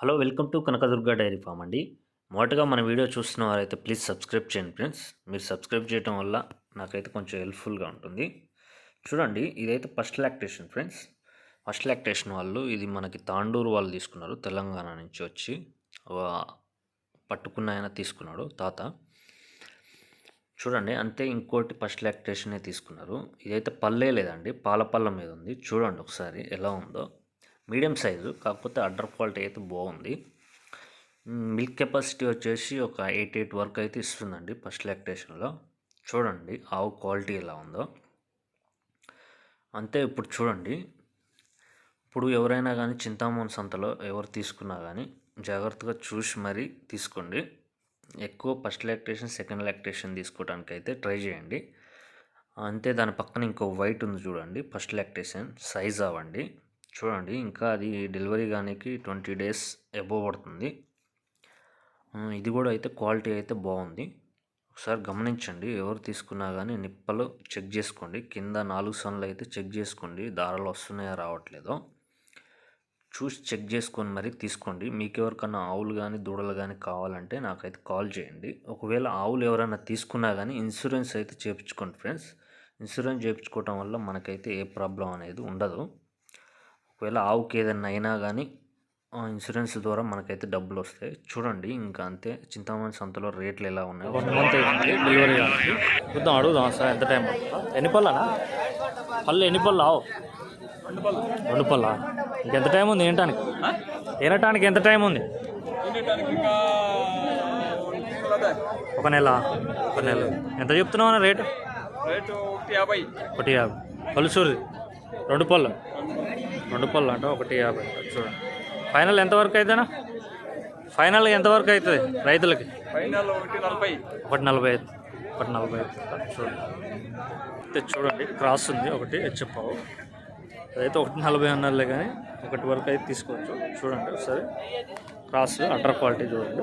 Hello welcome to Kanakadurga dairy farm అండి. మొదటగా మన వీడియో చూస్తున్న వారైతే ప్లీజ్ సబ్స్క్రైబ్ చేయండి ఫ్రెండ్స్. మీరు సబ్స్క్రైబ్ చేయడం వల్ల నాకైతే కొంచెం హెల్ప్ఫుల్గా ఉంటుంది. చూడండి ఇదైతే first lactation friends. First lactation వాళ్ళు ఇది మనకి తాండూరు వాళ్ళు తీసుకున్నారు. తెలంగాణ నుంచి వచ్చి పట్టుకున్న ఆయన తీసుకున్నాడు తాత. చూడండి అంతే ఇంకోటి ఫస్ట్ లాక్టేషనే తీసుకున్నారు. ఇదైతే పల్లే లేదండి పాలపల్ల మీద ఉంది. చూడండి ఒకసారి ఎలా ఉందో. మీడియం సైజు కాకపోతే అడ్డర్ క్వాలిటీ అయితే బాగుంది. మిల్క్ కెపాసిటీ వచ్చేసి ఒక ఎయిట్ ఎయిట్ వరకు అయితే ఇస్తుందండి ఫస్ట్ లాక్టేషన్లో. చూడండి ఆవు క్వాలిటీ ఎలా ఉందో. అంతే ఇప్పుడు చూడండి. ఇప్పుడు ఎవరైనా కానీ చింతామణి సంతలో ఎవరు తీసుకున్నా కానీ జాగ్రత్తగా చూసి మరీ తీసుకోండి. ఎక్కువ ఫస్ట్ లాక్టేషన్ సెకండ్ లాక్టేషన్ తీసుకోవడానికి అయితే ట్రై చేయండి. అంతే దాని పక్కన ఇంకో వైట్ ఉంది చూడండి ఫస్ట్ లాక్టేషన్. సైజ్ అవ్వండి. చూడండి ఇంకా అది డెలివరీ కానీకి ట్వంటీ డేస్ ఎబో పడుతుంది. ఇది కూడా అయితే క్వాలిటీ అయితే బాగుంది. ఒకసారి గమనించండి ఎవరు తీసుకున్నా కానీ నిప్పలు చెక్ చేసుకోండి. కింద నాలుగు సన్లు అయితే చెక్ చేసుకోండి దారాలు వస్తున్నాయా రావట్లేదో. చూసి చెక్ చేసుకొని మరి తీసుకోండి. మీకు ఎవరికన్నా ఆవులు కానీ దూడలు కానీ కావాలంటే నాకైతే కాల్ చేయండి. ఒకవేళ ఆవులు ఎవరైనా తీసుకున్నా కానీ ఇన్సూరెన్స్ అయితే చేయించుకోండి ఫ్రెండ్స్. ఇన్సూరెన్స్ చేయించుకోవటం వల్ల మనకైతే ఏ ప్రాబ్లం అనేది ఉండదు. ఒకవేళ ఆవుకి ఏదైనా అయినా కానీ ఆ ఇన్సూరెన్స్ ద్వారా మనకైతే డబ్బులు వస్తాయి చూడండి ఇంకా అంతే. చింతామణి సంతలో రేట్లు ఎలా ఉన్నాయి? వన్ మంత్ అయింది డెలివరీ కావాలి చూద్దాం అడుగుదాం సార్ ఎంత టైం ఎన్ని పళ్ళనా? పళ్ళు ఎన్ని పళ్ళు ఆవు? రెండు పళ్ళా? ఇంకెంత టైం ఉంది తినటానికి తినటానికి ఎంత టైం ఉంది? ఒక నెల. ఒక నెల. ఎంత చెప్తున్నావు అన్న రేటు? రేటు ఒకటి యాభై. ఒకటి యాభై. పలుసూరి రెండు పళ్ళు. రెండు పళ్ళు అంటే ఒకటి యాభై. చూడండి. ఫైనల్ ఎంతవరకు అవుతుందా ఫైనల్ ఎంతవరకు అవుతుంది రైతులకి? ఫైనల్ ఒకటి నలభై. ఒకటి నలభై ఐదు. ఒకటి నలభై ఐదు. చూడండి. చూడండి క్రాస్ ఉంది ఒకటి చెప్పావు అదైతే ఒకటి నలభై అన్నారులే కానీ ఒకటి వరకు అయితే తీసుకోవచ్చు. చూడండి ఒకసారి. క్రాస్ అండర్ క్వాలిటీ చూడండి.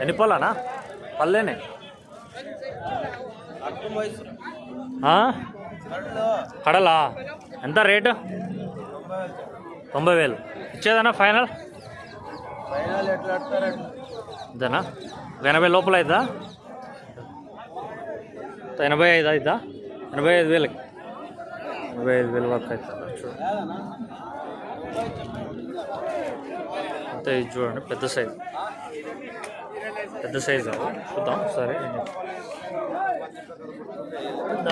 ఎన్ని పళ్ళనా? పళ్ళేనే? కడలా ఎంత రేటు? తొంభై వేలు. ఇచ్చేదన్నా ఫైనల్? ఇదేనా? ఒక ఎనభై లోపల అవుతుందా ఎనభై ఐదు అవుతుందా ఎనభై ఐదు వేలకి. ఎనభై ఐదు వేలు వరకు అవుతుంది చూడండి అంతే ఇది చూడండి పెద్ద సైజు. పెద్ద సైజు. చూద్దాం సరే.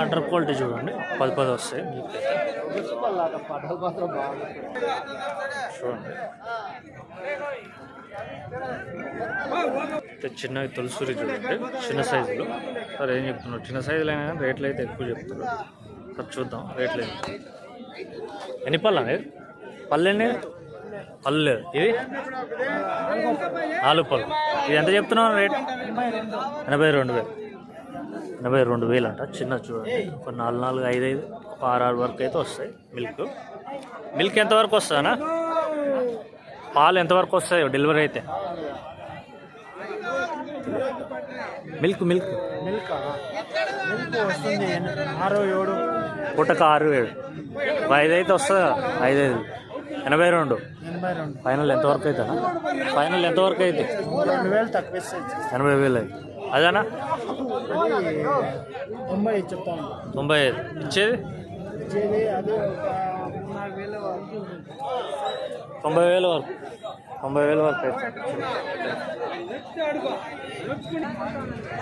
అండర్ క్వాలిటీ చూడండి. పది పది వస్తాయి. చూడండి. అయితే చిన్నవి తులసూరి చూడండి. చిన్న సైజులు. సార్ ఏం చెప్తున్నారు? చిన్న సైజులు అయినా కానీ రేట్లు అయితే ఎక్కువ చెప్తున్నారు. సార్ చూద్దాం. రేట్లు ఏంటి ఎన్ని పళ్ళు అనేది పళ్ళు ఎన్ని? పళ్ళు లేదు. ఇది నాలుగు పళ్ళు. ఇది ఎంత చెప్తున్నావు రేట్? ఎనభై రెండు వేలు. ఎనభై రెండు వేలు అంట చిన్న చూడండి. ఒక నాలుగు నాలుగు ఐదు ఐదు ఒక ఆరు ఆరు వరకు అయితే వస్తాయి మిల్క్. మిల్క్ ఎంతవరకు వస్తుందనా పాలు ఎంతవరకు వస్తాయి డెలివరీ అయితే. Milk milk. మిల్క్ మిల్క్ వస్తుంది ఆరు ఏడు. పుట్టక ఆరు ఏడు ఐదు అయితే వస్తుంది? ఐదు ఐదు. ఎనభై రెండు. ఎనభై రెండు ఫైనల్ ఎంతవరకు అవుతుందా ఫైనల్ ఎంతవరకు అయితే? రెండు వేలు తక్కువ ఎనభై వేలు అయితే. అదేనా? తొంభై ఐదు చెప్తాను తొంభై ఐదు. ఇచ్చేది? తొంభై వేల వరకు. తొంభై వేల వరకు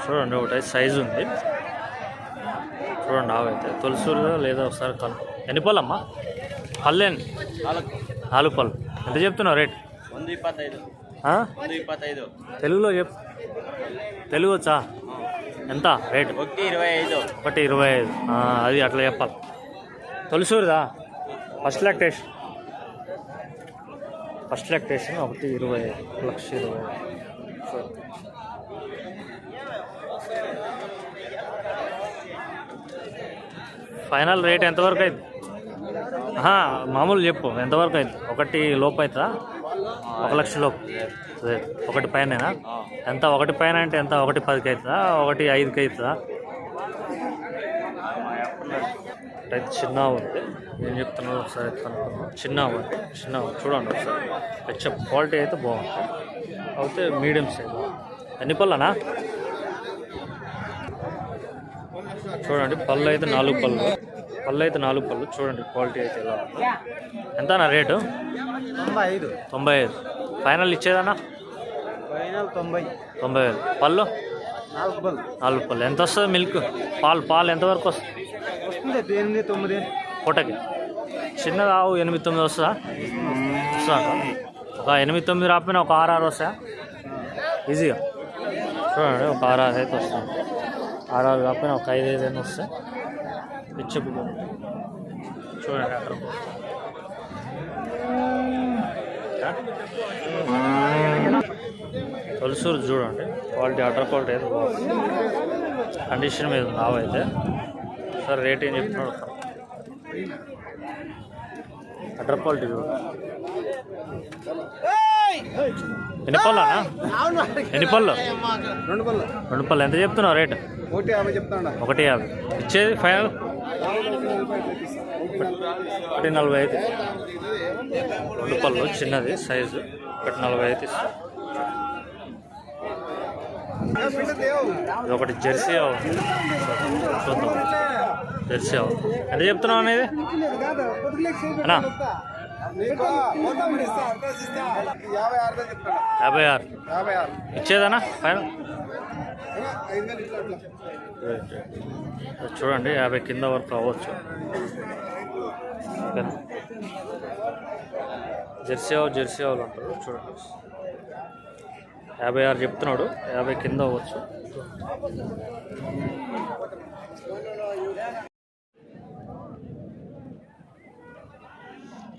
చూడండి ఒకటి సైజు ఉంది. చూడండి అవైతే తులసూరుగా లేదా ఒకసారి కను ఎన్ని పళ్ళు అమ్మా నాలుగు. పళ్ళు. ఎంత చెప్తున్నావు రేట్? తెలుగులో చెప్పు. తెలుగు వచ్చా ఎంత? రేట్? ఒకటి ఇరవై ఐదు. ఒకటి ఇరవై ఐదు. అది అట్లా చెప్పాలి. తొలిసూరుదా? First lactation. ఫస్ట్ లాక్టేషన్ ఒకటి ఇరవై ఐదు. ఒక లక్ష ఇరవై. ఫైనల్ రేట్ ఎంతవరకు అయింది? మామూలు చెప్పు. ఎంతవరకు అయింది? ఒకటి లోపు అవుతుందా? ఒక లక్ష లోపు. ఒకటి పైన ఎంత? ఒకటి పైన అంటే ఎంత? ఒకటి పదికి అవుతుందా? ఒకటి ఐదుకి అవుతుందా? అయితే చిన్న ఉంది. ఏం చెప్తున్నారో ఒకసారి చిన్న ఉంది. చిన్న చూడండి ఒకసారి. హెచ్ఎఫ్ క్వాలిటీ అయితే బాగుంది. అయితే మీడియం సైజ్. ఎన్ని పళ్ళనా? చూడండి పళ్ళు అయితే నాలుగు పళ్ళు. పళ్ళు అయితే నాలుగు పళ్ళు. చూడండి క్వాలిటీ అయితే ఎలా ఉంది. ఎంతనా రేటు? తొంభై ఐదు. తొంభై ఐదు. ఫైనల్ ఇచ్చేదన్నా? ఫైనల్ తొంభై. తొంభై ఐదు పళ్ళు? నాలుగు బల్ నాలుగు పళ్ళు. ఎంత వస్తుంది మిల్క్? పాలు పాలు ఎంతవరకు వస్తుంది? వస్తుంది ఎనిమిది తొమ్మిది. పూటకి. చిన్నది ఆవు ఎనిమిది తొమ్మిది వస్తుందా? వస్తుందా? ఒక ఎనిమిది తొమ్మిది రాకపోయినా ఒక ఆరు ఆరు వస్తాయా? ఈజీగా. చూడండి ఒక ఆరు ఆరు అయితే వస్తుంది. ఆరు ఆరు కాకపోయినా ఒక ఐదు ఐదు అయినా వస్తాయి. చూడండి అక్కడ. తొలసూరు చూడండి. క్వాలిటీ అటర్ క్వాలిటీ అయితే బాగుంది. కండిషన్ మీద ఉంది అయితే. సార్ రేట్ ఏం చెప్తున్నాడు అటర్ క్వాలిటీ చూడు. ఎన్ని పళ్ళనా? ఎన్ని పళ్ళు? రెండు బల్ రెండు పళ్ళు. ఎంత చెప్తున్నావు రేట్? ఒకటి యాభై ఒకటి యాభై. ఇచ్చేది ఫైనల్? ఒకటి నలభై ఐదు రెండు పళ్ళు చిన్నది సైజు. ఒకటి నలభై ఐదు ఇస్తాం ఇది ఒకటి జెర్సీ ఆవు. చూద్దాం. జెర్సీ ఆవు. ఎంత చెప్తున్నావు అనేది? అన్నా? యాభై ఆరు. ఇచ్చేదనా ఫైనల్? చూడండి యాభై కింద వరకు అవ్వచ్చు. ఓకేనా? జెర్సీ ఆవు జెర్సీ ఆవులు అంటారు. చూడండి. యాభై ఆరు చెప్తున్నాడు. యాభై కింద అవ్వచ్చు.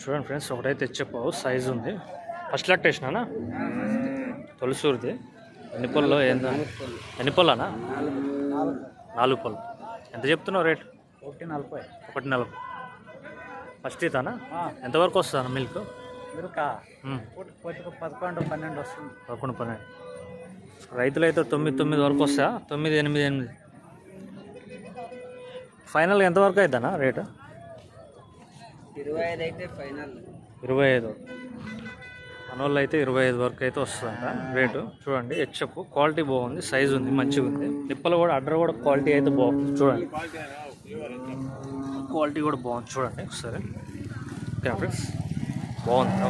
చూడండి ఫ్రెండ్స్ ఒకటైతే చెప్పావు సైజు ఉంది. ఫస్ట్ లాక్టేషనా తొలిసూరిది. ఎన్ని పళ్ళలో ఏందా? ఎన్ని పళ్ళనా? నాలుగు పళ్ళు. ఎంత చెప్తున్నావు రేట్? ఒకటి నలభై. ఒకటి నలభై. ఫస్ట్ ఇతానా ఎంతవరకు వస్తుందా మిల్క్? పదకొండు పన్నెండు వస్తుంది. పదకొండు పన్నెండు. రైతులు అయితే తొమ్మిది తొమ్మిది వరకు వస్తా తొమ్మిది ఎనిమిది ఎనిమిది. ఫైనల్ ఎంతవరకు అవుతానా రేటు? ఇరవై ఐదు అయితే ఫైనల్. ఇరవై ఐదు. మనోళ్ళు అయితే ఇరవై ఐదు వరకు అయితే వస్తుందంట రేటు. చూడండి హెచ్ఎఫ్. క్వాలిటీ బాగుంది సైజు ఉంది మంచిగా ఉంది. నిప్పలు కూడా అడ్డర్ కూడా క్వాలిటీ అయితే బాగుంది. చూడండి. క్వాలిటీ కూడా బాగుంది. చూడండి ఒకసారి. Okay friends. బాగుంది.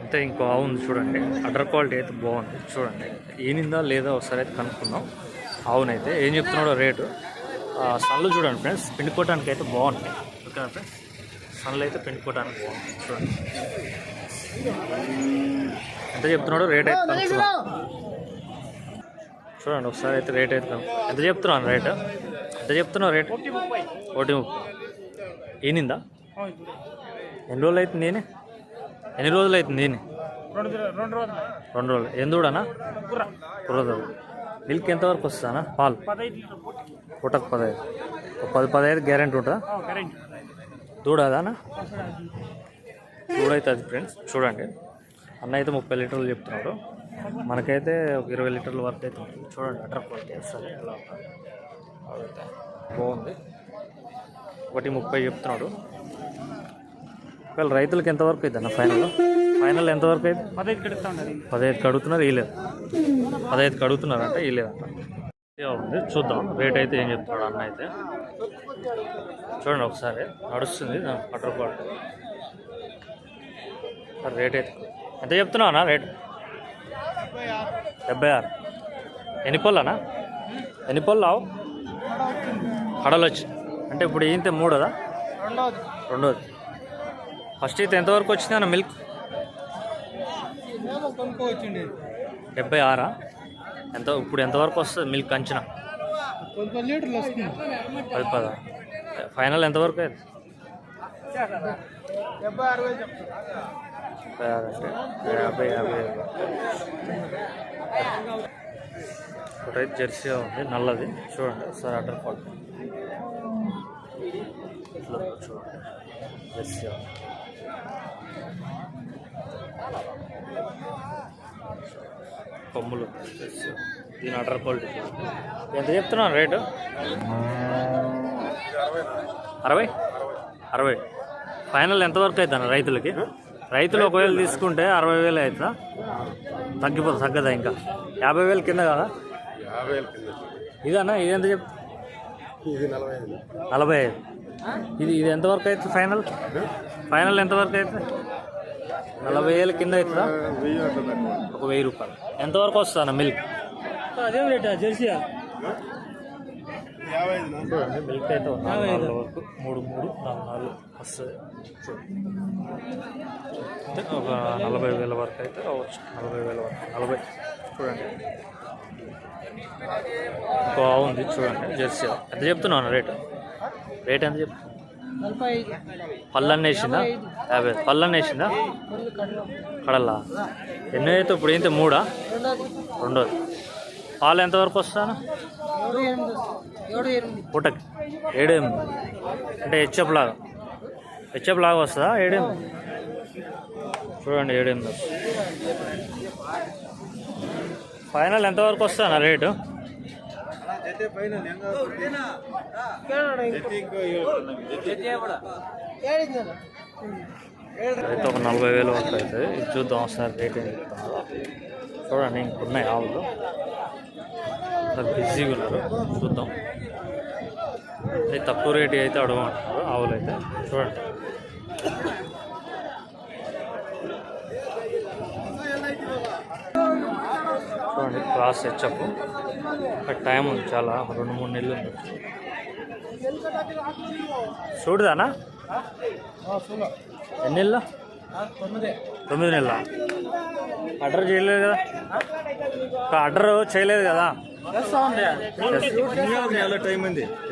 అంతే ఇంకో ఆవు ఉంది చూడండి. అడ్డర్ క్వాలిటీ అయితే బాగుంది. చూడండి. ఈనిందా లేదా ఒకసారి అయితే కనుక్కుందాం. ఆవునైతే ఏం చెప్తున్నాడో రేటు. సన్లు చూడండి ఫ్రెండ్స్. పిండుకోవడానికి అయితే బాగుంటాయి. ఓకేనా ఫ్రెండ్స్? సన్లు అయితే పిండుకోవడానికి బాగుంది చూడండి. ఎంత చెప్తున్నాడో రేట్ అయితే కనుక్కుందాం. చూడండి ఒకసారి అయితే రేట్ అయితే ఎంత చెప్తున్నాను రేట్? ఎంత చెప్తున్నావు రేట్? ఒకటి ముప్పై. ఈనిందా? ఎన్ని రోజులు అవుతుంది నేనే? ఎన్ని రోజులు అవుతుంది నేనే? రెండు రెండు రోజులు. రెండు రోజులు. ఎందుడనా కుర్రదోడు మిల్క్ ఎంతవరకు వస్తుందనా పాలు? పూటకు. పదహైదు. ఒక పది పదహైదు గ్యారెంటీ ఉంటుందా? దూడదానా దూడైతుంది ఫ్రెండ్స్. చూడండి. అన్న అయితే ముప్పై లీటర్లు చెప్తున్నాడు. మనకైతే ఒక ఇరవై లీటర్ల వరకు అయితే ఉంటుంది. చూడండి అటర్ క్వాలిటీ వస్తుంది ఎలా. అదైతే బాగుంది. ఒకటి ముప్పై చెప్తున్నాడు. ఒకవేళ రైతులకి ఎంతవరకు అవుతుంది అన్న ఫైనల్ ఫైనల్ ఎంతవరకు అయితే పదహైదు కడుగుతా ఉండాలి పదహైదుకి అడుగుతున్నారు ఇలేదు పదహైదుకి అడుగుతున్నారు అంటే ఇలేదంట ఉంది చూద్దాం. రేట్ అయితే ఏం చెప్తున్నాడు అన్న అయితే. చూడండి ఒకసారి నడుస్తుంది క్వాలిటీ సార్ రేట్ అయితే. ఎంత చెప్తున్నావు అన్న రేట్ డెబ్బై ఆరు. ఎన్ని పళ్ళు అన్న? ఎన్ని పళ్ళు ఆవు? కడలు వచ్చి అంటే ఇప్పుడు ఈంతే మూడోదా? రెండవది రెండోది. ఫస్ట్ అయితే ఎంతవరకు వచ్చింది అన్న మిల్క్? డెబ్బై ఆరా? ఎంత ఇప్పుడు ఎంతవరకు వస్తుంది మిల్క్ అంచనా? పది పద? ఫైనల్ ఎంతవరకు అంటే యాభై యాభై. ఒకటైతే జెర్సీ ఉంది నల్లది. చూడండి ఒకసారి అటర్ క్వాలిటీ ఇట్లా చూడండి జెర్సీ ఉంది. కొమ్ములు. దీని అటర్ క్వాలిటీ. ఎంత చెప్తున్నాను రేటు? అరవై? అరవై. ఫైనల్ ఎంతవరకు అవుతుంది రైతులకి? రైతులు ఒకవేళ తీసుకుంటే అరవై వేలు అవుతుందా తగ్గిపోతుంది తగ్గదా ఇంకా? యాభై వేలు కింద కదా? ఇదన్నా? ఇది ఎంత చెప్ నలభై ఐదు. ఇది ఇది ఎంతవరకు అవుతుంది ఫైనల్? ఫైనల్ ఎంతవరకు అవుతుంది నలభై వేల కింద అవుతుందా? ఒక వెయ్యి రూపాయలు. ఎంతవరకు వస్తుందన్న మిల్క్? అదేం రేటా జెర్సీ మిల్క్ అయితే నాలుగు వరకు మూడు మూడు నాలుగు నాలుగు వస్తుంది. అంటే ఒక నలభై వేల వరకు అయితే రావచ్చు. నలభై వేల వరకు. నలభై. చూడండి. ఉంది చూడండి. జెర్సీ. ఎంత చెప్తున్నాను రేటు? రేట్ ఎంత చెప్తున్నా పళ్ళన్న వేసిందా? యాభై పళ్ళన్న వేసిందా? కడల్లా ఎన్నో అయితే ఇప్పుడు ఏంటి మూడా? రెండోది. పాలు ఎంతవరకు వస్తాను? ఏడు ఎనిమిది ఏడు ఎనిమిది. పూటకి. ఏడు ఎనిమిది. అంటే హెచ్ఎఫ్ లాగా. హెచ్ఎఫ్ లాగా వస్తుందా? ఏడు ఎనిమిది. చూడండి ఏడు ఎనిమిది వస్తుంది. ఫైనల్ ఎంతవరకు వస్తానా రేటు? అయితే ఒక నలభై వేలు వరకు అవుతుంది ఇది చూద్దాం ఒకసారి రేట్ ఏం చెప్తున్నారు చూడండి ఇంకున్నాయి ఆవులు. బిజీగా ఉన్నారు. చూద్దాం. ఇది తక్కువ రేటు అయితే అడగమంటున్నారు ఆవులు అయితే. చూడండి. చూడండి క్రాస్ హెచ్చప్ టైం ఉంది చాలా. రెండు మూడు నెలలు ఉంది. చూడదానా ఎన్ని నెలలు? తొమ్మిది నెలల? ఆర్డర్ చేయలేదు కదా? ఒక ఆర్డర్ చేయలేదు కదా?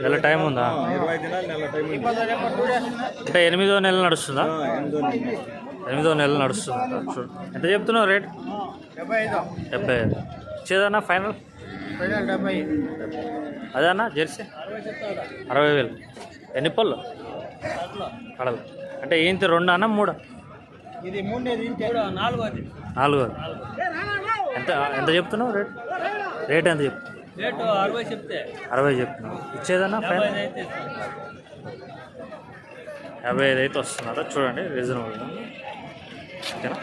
నెల టైం ఉందా? అంటే ఎనిమిదో నెల నడుస్తుందా? ఎనిమిదో నెల. నడుస్తుంది? నడుస్తుందా ఎంత చెప్తున్నావు రేట్? డెబ్బై ఐదు. ఇచ్చేదన్నా ఫైనల్? అదేనా? జెర్సీ? అరవై వేలు. ఎన్ని పళ్ళు? కడలు అంటే ఏంటి రెండు అన్న మూడు? ఇది ఇంటే నాలుగోది నాలుగు ఎంత ఎంత చెప్తున్నావు రేట్? రేట్ ఎంత చెప్తున్నావు రేటు అరవై చెప్తే. అరవై చెప్తున్నావు. ఇచ్చేదన్నా అయితే యాభై ఐదు అయితే వస్తున్నారా చూడండి రీజనబుల్ ఓకేనా?